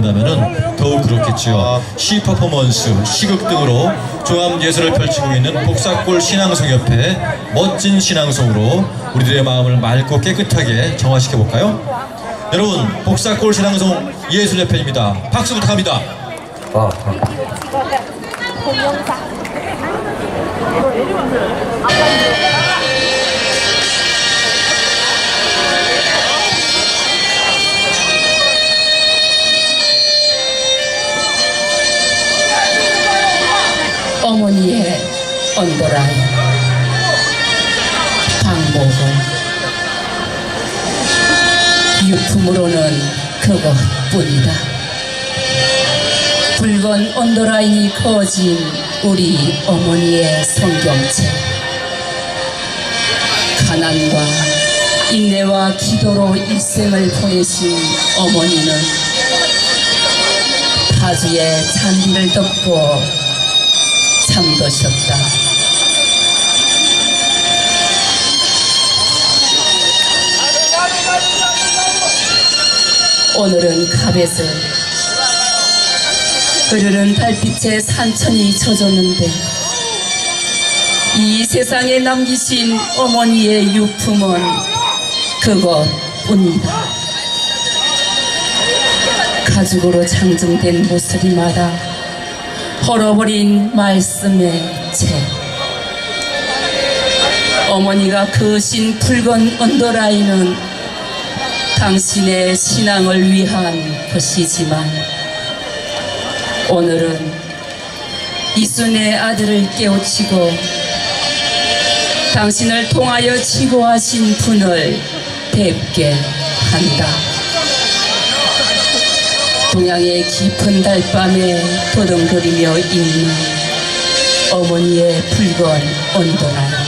된다면 더욱 그렇겠지요. 시 퍼포먼스, 시극 등으로 종합 예술을 펼치고 있는 복사골 신앙송협회 멋진 신앙송으로 우리들의 마음을 맑고 깨끗하게 정화시켜 볼까요? 여러분, 복사골 신앙송 예술협회입니다. 박수 부탁합니다. 아, 어 언더라인 방목은 유품으로는 그것뿐이다. 붉은 언더라인이 그어진 우리 어머니의 성경책. 가난과 인내와 기도로 일생을 보내신 어머니는 바지에 잔디를 덮고 잠드셨다. 오늘은 갑에서 흐르는 달빛에 산천이 젖었는데 이 세상에 남기신 어머니의 유품은 그것뿐이다. 가죽으로 장정된 모서리마다 헐어버린 말씀의 책 어머니가 그으신 붉은 언더라인은 당신의 신앙을 위한 것이지만 오늘은 이순의 아들을 깨우치고 당신을 통하여 치고하신 분을 뵙게 한다. 동양의 깊은 달밤에 도둥거리며 있는 어머니의 붉은 언더라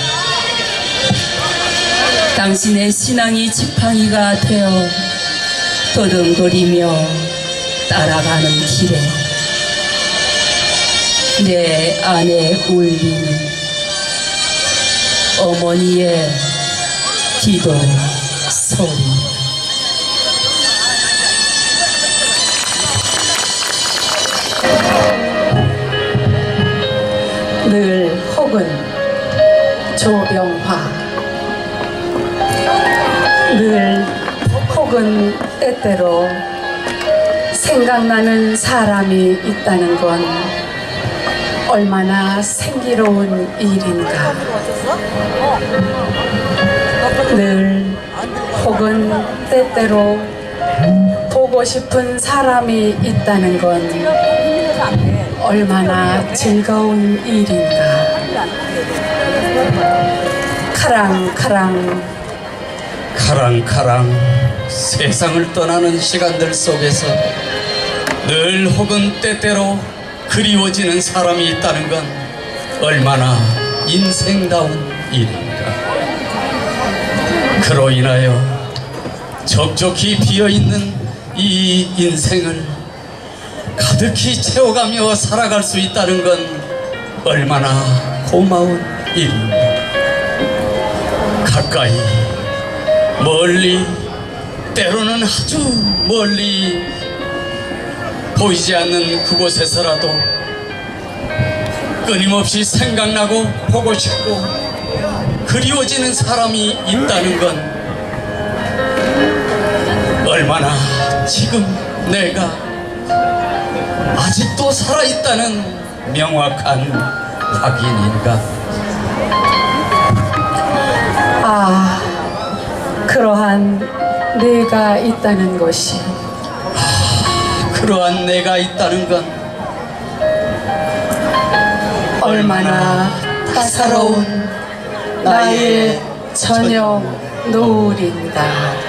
당신의 신앙이 지팡이가 되어 도둥거리며 따라가는 길에 내 안에 울리는 어머니의 기도 소리. 늘 혹은 조병화 늘 혹은 때때로 생각나는 사람이 있다는 건 얼마나 생기로운 일인가 늘 혹은 때때로 보고 싶은 사람이 있다는 건 얼마나 즐거운 일인가. 카랑카랑 카랑카랑 세상을 떠나는 시간들 속에서 늘 혹은 때때로 그리워지는 사람이 있다는 건 얼마나 인생다운 일인가. 그로 인하여 적적히 비어있는 이 인생을 가득히 채워가며 살아갈 수 있다는 건 얼마나 고마운 일인가. 가까이 멀리 때로는 아주 멀리 보이지 않는 그곳에서라도 끊임없이 생각나고 보고 싶고 그리워지는 사람이 있다는 건 얼마나 지금 내가 아직도 살아있다는 명확한 확인인가 그러한 내가 있다는 것이 그러한 내가 있다는 건 얼마나 따사로운 나의 저녁 노을인가.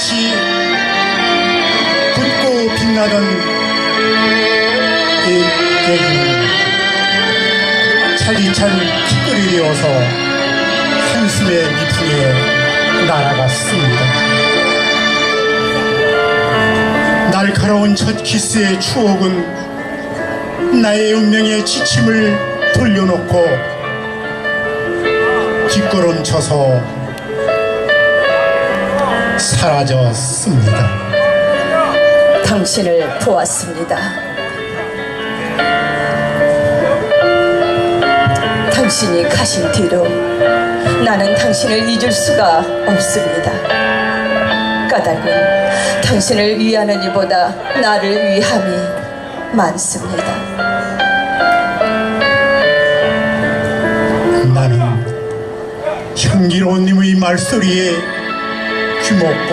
같이 붓고 빛나던 이 계기는 차디찬 티끌이 되어서 한숨의 미풍에 날아갔습니다. 날카로운 첫 키스의 추억은 나의 운명의 지침을 돌려놓고 뒷걸음 쳐서 사라졌습니다. 당신을 보았습니다. 당신이 가신 뒤로 나는 당신을 잊을 수가 없습니다. 까닭은 당신을 위하는 이보다 나를 위함이 많습니다. 나는 향기로운 님의 말소리에 귀먹고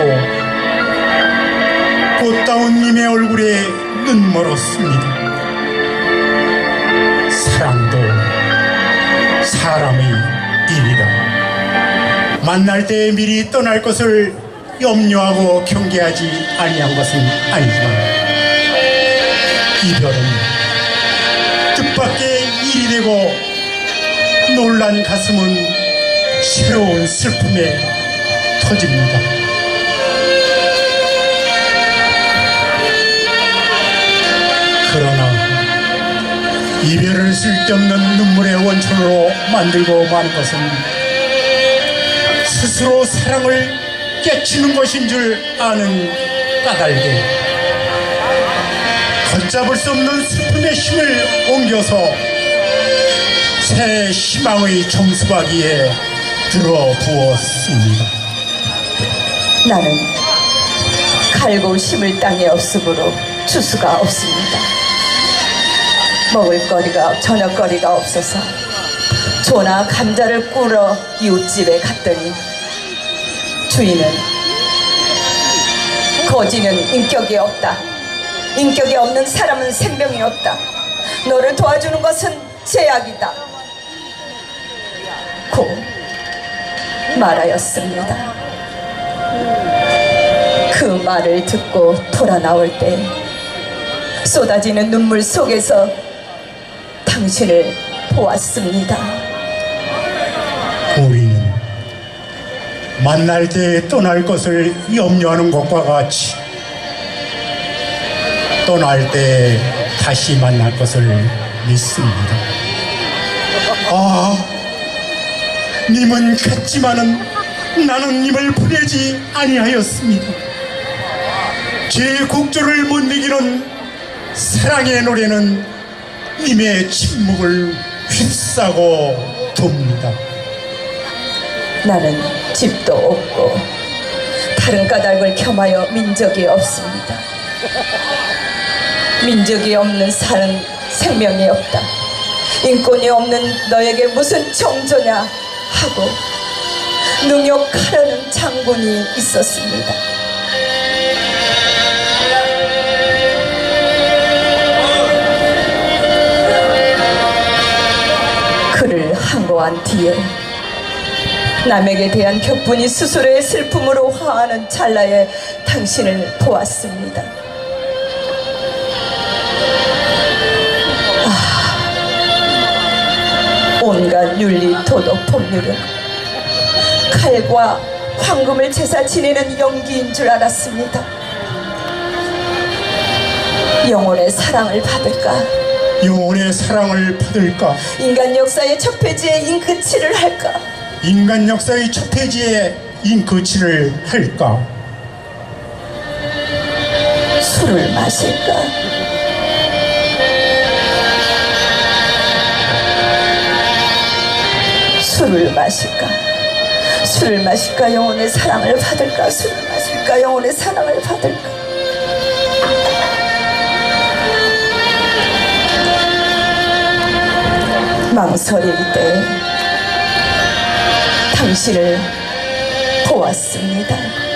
꽃다운 님의 얼굴에 눈 멀었습니다. 사랑도 사람의 일이다. 만날 때 미리 떠날 것을 염려하고 경계하지 아니한 것은 아니지만 이별은 뜻밖의 일이 되고 놀란 가슴은 새로운 슬픔에 터집니다. 이별을 쓸데없는 눈물의 원천으로 만들고 마는 것은 스스로 사랑을 깨치는 것인 줄 아는 까닭에 걷잡을 수 없는 슬픔의 힘을 옮겨서 새 희망의 정수박이에 들어 부었습니다. 나는 갈고 심을 땅이 없으므로 주수가 없습니다. 먹을거리가 저녁거리가 없어서 조나 감자를 꾸러 이웃집에 갔더니 주인은 거지는 인격이 없다. 인격이 없는 사람은 생명이 없다. 너를 도와주는 것은 제약이다. 고 말하였습니다. 그 말을 듣고 돌아 나올 때 쏟아지는 눈물 속에서 당신을 보았습니다. 우리는 만날 때 떠날 것을 염려하는 것과 같이 떠날 때 다시 만날 것을 믿습니다. 아, 님은 갔지만은 나는 님을 보내지 아니하였습니다. 제 곡조를 못 이기는 사랑의 노래는 님의 침묵을 휩싸고 돕니다. 나는 집도 없고 다른 까닭을 겸하여 민족이 없습니다. 민족이 없는 사는 생명이 없다. 인권이 없는 너에게 무슨 정조냐 하고 능욕하려는 장군이 있었습니다. 항거한 뒤에 남에게 대한 격분이 스스로의 슬픔으로 화하는 찰나에 당신을 보았습니다. 아, 온갖 윤리, 도덕, 법률은 칼과 황금을 제사 지내는 연기인 줄 알았습니다. 영혼의 사랑을 받을까? 영혼의 사랑을 받을까? 인간 역사의 첫 페이지에 잉크칠을 할까? 인간 역사의 첫 페이지에 잉크칠을 할까? 술을 마실까? 술을 마실까? 술을 마실까? 영혼의 사랑을 받을까? 술을 마실까? 영혼의 사랑을 받을까? 망설일 때 당신을 보았습니다.